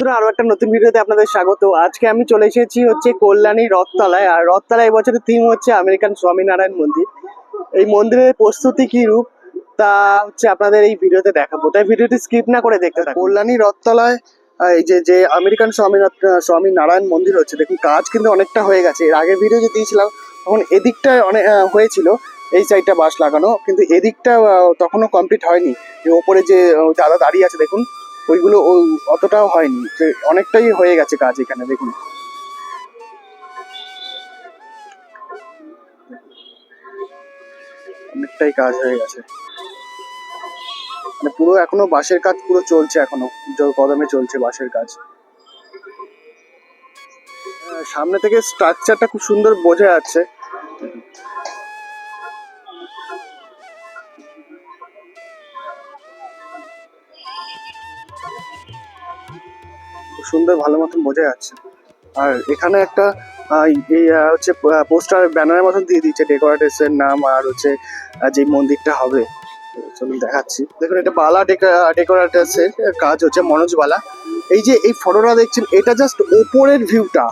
বন্ধুরা, আরও একটা নতুন ভিডিওতে আপনাদের স্বাগত। আজকে আমি চলে এসেছি হচ্ছে কল্যাণী রথতলায়, আর রথতলায় এবছরের থিম হচ্ছে আমেরিকান স্বামীনারায়ণ মন্দির। এই মন্দিরের প্রস্তুতি কি রূপ, তা হচ্ছে আপনাদের এই ভিডিওতে দেখাবো। তাই ভিডিওটি স্কিপ না করে দেখতে থাকুন। কল্যাণী রথতলায় এই যে যে আমেরিকান স্বামীনাথ স্বামী নারায়ণ মন্দির হচ্ছে, দেখুন, কাজ কিন্তু অনেকটা হয়ে গেছে। এর আগের ভিডিও যে দিয়েছিলাম, তখন এদিকটা অনেক হয়েছিল, এই সাইডটা বাস লাগানো, কিন্তু এদিকটা তখনও কমপ্লিট হয়নি। যে ওপরে যে দাদা দাঁড়িয়ে আছে, দেখুন ওইগুলো অতটাও হয়নি। অনেকটাই হয়ে গেছে কাজ এখানে, দেখুন। অনেকটাই কাজ হয়ে গেছে। মানে পুরো এখনও বাঁশের কাজ পুরো চলছে এখনও। কদমে চলছে বাঁশের কাজ। সামনে থেকে স্ট্রাকচারটা খুব সুন্দর বোঝা যাচ্ছে। খুব সুন্দর ভালো মতন বোঝা যাচ্ছে। আর এখানে একটা এই হচ্ছে পোস্টার, ব্যানারের মতন দিয়ে দিচ্ছে ডেকোরেটরসের নাম আর হচ্ছে যে মন্দিরটা হবে। চলুন দেখাচ্ছি। দেখুন, এটা বালা ডেকোরেটার্সের কাজ হচ্ছে মনোজ বালা। এই যে, এই ফটোটা দেখছেন, এটা জাস্ট ওপরের ভিউটা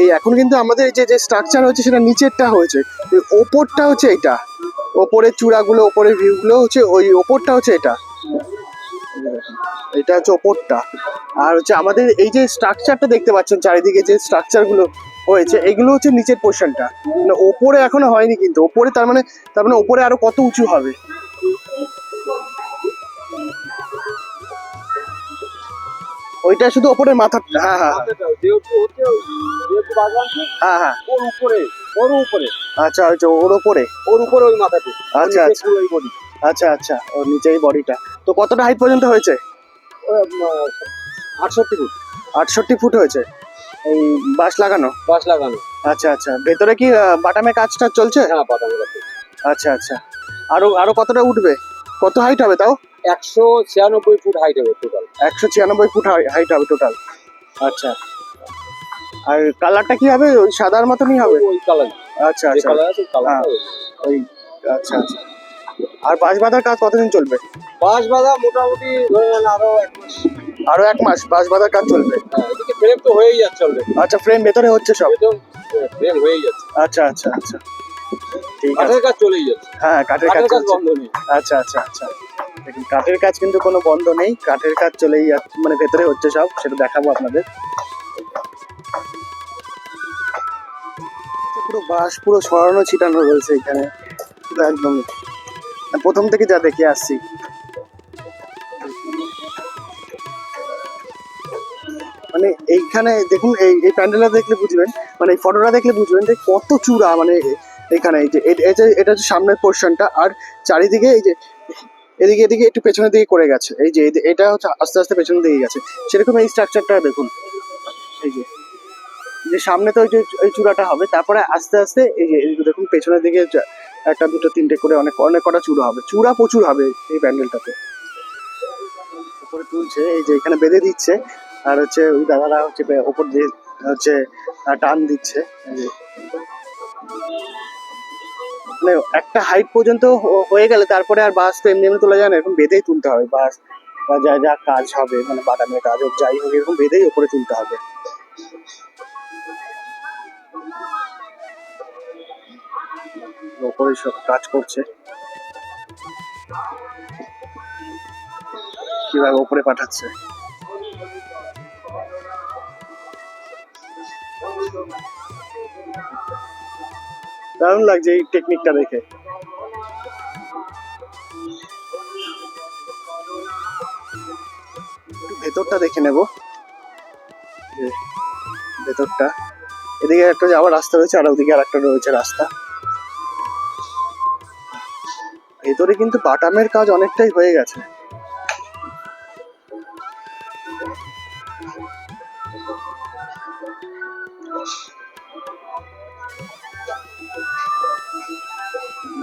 এই এখন কিন্তু আমাদের যে যে স্ট্রাকচার হচ্ছে, সেটা নিচেরটা হয়েছে। ওপরটা হচ্ছে এটা। ওপরের চূড়াগুলো, ওপরের ভিউগুলো হচ্ছে, ওই ওপরটা হচ্ছে এটা। এটা হচ্ছে ওপরটা। আর হচ্ছে আমাদের এই যে স্ট্রাকচারটা দেখতে পাচ্ছেন চারিদিকে যে স্ট্রাকচারগুলো হয়েছে এগুলো হচ্ছে নিচের পোর্শনটা মানে ওপরে এখনও হয়নি কিন্তু ওপরে তার মানে তার মানে ওপরে আরও কত উঁচু হবে? ওইটা শুধু ওপরের মাথা হ্যাঁ হ্যাঁ হ্যাঁ, হ্যাঁ হ্যাঁ। ওর উপরে ওর উপরে। আচ্ছা আচ্ছা ওর উপরে? ওর উপরে ওই মাথাটি আচ্ছা আচ্ছা। আচ্ছা আচ্ছা ওর নিচেই বডিটা তো কতটা হাইট পর্যন্ত হয়েছে? আটষট্টি ফুট। আটষট্টি ফুট হয়েছে। এই বাঁশ লাগানো? বাস লাগানো। আচ্ছা আচ্ছা। ভেতরে কি বাটামে কাজটা চলছে? হ্যাঁ গাছে আচ্ছা আচ্ছা। আরও আরও কতটা উঠবে? কত হাইট হবে তাও? একশো ছিয়ানব্বই ফুট হাইট হবে টোটাল একশো ছিয়ানব্বই ফুট হাইট হবে টোটাল আচ্ছা। আর কালারটা কি হবে? ওই সাদার মতনই হবে? ওই কালার আচ্ছা আচ্ছা। হ্যাঁ। ওই আচ্ছা আচ্ছা। আর বাঁশ বাঁধার কাজ কতদিন চলবে? বাঁশ বাঁধা মোটামুটি ধরে নেন আরও এক মাস। আরও এক মাস বাঁশ বাঁধার কাজ চলবে? হ্যাঁ, এদিকে ফ্রেম তো হয়েই যাচ্ছে অলরেডি আচ্ছা ফ্রেম ভেতরে হচ্ছে সব? ফ্রেম হয়েই যাচ্ছে। আচ্ছা আচ্ছা আচ্ছা। ঠিক আছে। কাঠের কাজ চলেই যাচ্ছে। হ্যাঁ কাঠের কাজ বন্ধ নেই। আচ্ছা আচ্ছা আচ্ছা। দেখুন কাঠের কাজ কিন্তু কোনো বন্ধ নেই। কাঠের কাজ চলেই যাচ্ছে মানে ভেতরে হচ্ছে সব। সেটা দেখাবো আপনাদের। পুরো বাঁশ পুরো ছড়ানো ছিটানো রয়েছে এখানে। পুরো একদম প্রথম থেকে যা দেখে আসছি। মানে এইখানে দেখুন, এই এই প্যান্ডেলটা দেখলে বুঝবেন মানে এই ফটোটা দেখলে বুঝবেন যে কত চূড়া মানে এখানে এই যে এটা হচ্ছে সামনের পোর্শনটা আর চারিদিকে এই যে, এদিকে এদিকে একটু পেছনের দিকে করে গেছে। এই যে এটা হচ্ছে আস্তে আস্তে পেছনের দিকে গেছে। সেরকম এই স্ট্রাকচারটা দেখুন। এই যে যে সামনে তো ওই যে ওই চূড়াটা হবে, তারপরে আস্তে আস্তে এই যে দেখুন, পেছনের দিকে একটা, দুটো, তিনটে করে অনেক অনেক কটা চূড়া হবে। চূড়া প্রচুর হবে এই প্যান্ডেলটাতে। উপরে তুলছে, এই যে এখানে বেঁধে দিচ্ছে, আর হচ্ছে ওই দাদারা হচ্ছে ওপর দিয়ে হচ্ছে টান দিচ্ছে। মানে একটা হাইট পর্যন্ত হয়ে গেলে তারপরে আর বাস তো এমনি এমনি তোলা যায় না, এরকম বেঁধেই তুলতে হবে। বাস বা যা যা কাজ হবে মানে বাদামের কাজ হোক, যাই হোক, এরকম বেঁধেই ওপরে তুলতে হবে। ওপরে সব কাজ করছে। কীভাবে ওপরে পাঠাচ্ছে? দারুণ লাগছে এই টেকনিকটা দেখে। ভেতরটা দেখে নেব। ভেতরটা। এদিকে একটা যাওয়ার রাস্তা রয়েছে আর ওদিকে আর একটা রয়েছে রাস্তা। ভেতরে কিন্তু বাটামের কাজ অনেকটাই হয়ে গেছে।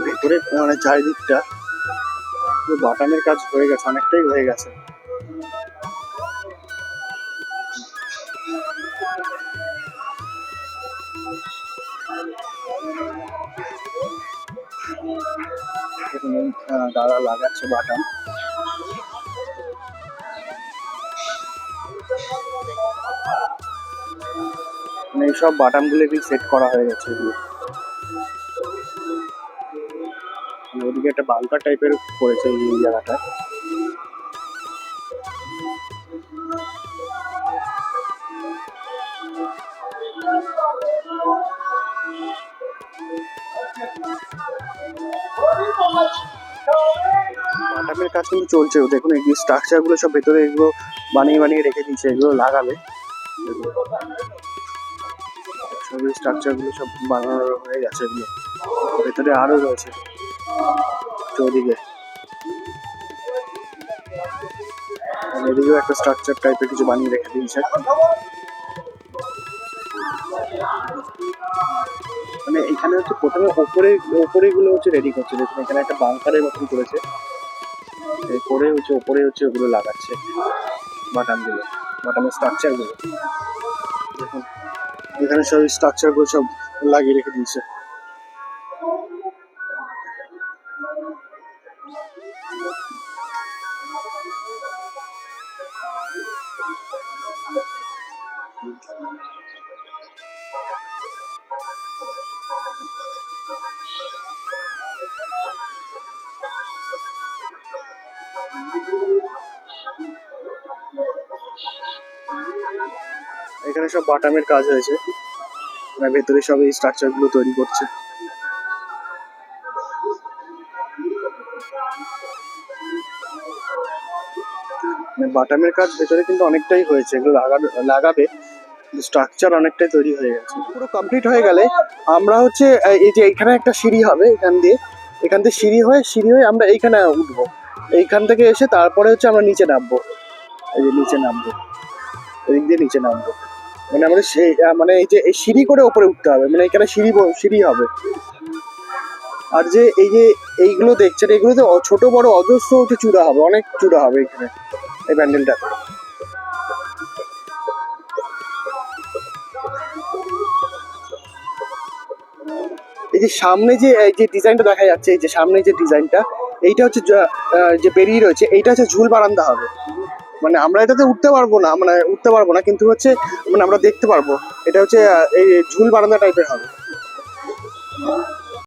ভেতরে মানে চারিদিকটা বাটামের কাজ হয়ে গেছে, অনেকটাই হয়ে গেছে। দাদা লাগাচ্ছে বাটাম। মানে এইসব বাটামগুলো কি সেট করা হয়ে গেছে এগুলো। মানে ওদিকে একটা বাংকার টাইপের করেছে এই জায়গাটা। বাটামের কাজ কিন্তু চলছে। দেখুন, এই স্ট্রাকচারগুলো সব ভেতরে এগুলো বানিয়ে বানিয়ে রেখে দিয়েছে, এগুলো লাগাবে। সব স্ট্রাকচারগুলো সব বানানো হয়ে গেছে এগুলো। ভেতরে আরও রয়েছে, চৌদিকে। এদিকেও একটা স্ট্রাকচার টাইপের কিছু বানিয়ে রেখে দিয়েছে। মানে এখানে হচ্ছে প্রথমে ওপরে ওপরে গুলো হচ্ছে রেডি করছে। দেখুন, এখানে একটা বাংকারের মতন করেছে। করে হচ্ছে ওপরে হচ্ছে ওগুলো লাগাচ্ছে, বাটামগুলো, বাটামের স্ট্রাকচারগুলো দেখুন, এখানে সব স্ট্রাকচারগুলো সব লাগিয়ে রেখে দিয়েছে। এখানে সব বাটামের কাজ হয়েছে। ভেতরে সব এই স্ট্রাকচারগুলো তৈরি করছে। মানে বাটামের কাজ ভেতরে কিন্তু অনেকটাই হয়েছে। এগুলো লাগাবে স্ট্রাকচার অনেকটাই তৈরি হয়ে গেছে। পুরো কমপ্লিট হয়ে গেলে আমরা হচ্ছে, এই- যে এখানে একটা সিঁড়ি হবে এখান দিয়ে। এখান থেকে সিঁড়ি হয়ে সিঁড়ি হয়ে আমরা এইখানে উঠবো। এইখান থেকে এসে তারপরে হচ্ছে আমরা নিচে নামবো। এই যে নিচে নামবো। এদিক দিয়ে নিচে নামবো। মানে আমাদের সেই মানে এই যে এই সিঁড়ি করে উপরে উঠতে হবে। মানে এখানে সিঁড়ি সিঁড়ি হবে। আর যে এই যে এইগুলো দেখছেন, এগুলোতে অ- ছোট, বড়, অজস্র হচ্ছে চূড়া হবে। অনেক চূড়া হবে এখানে, এই প্যান্ডেলটা। এই যে সামনে যে, এই যে ডিজাইনটা দেখা যাচ্ছে, এই যে সামনে যে ডিজাইনটা এইটা হচ্ছে যা- বেরিয়ে রয়েছে, এইটা হচ্ছে ঝুল বারান্দা হবে। মানে আমরা এটাতে উঠতে পারব না মানে উঠতে পারব না, কিন্তু হচ্ছে মানে আমরা দেখতে পারব। এটা হচ্ছে এই ঝুল বারান্দা টাইপের হবে।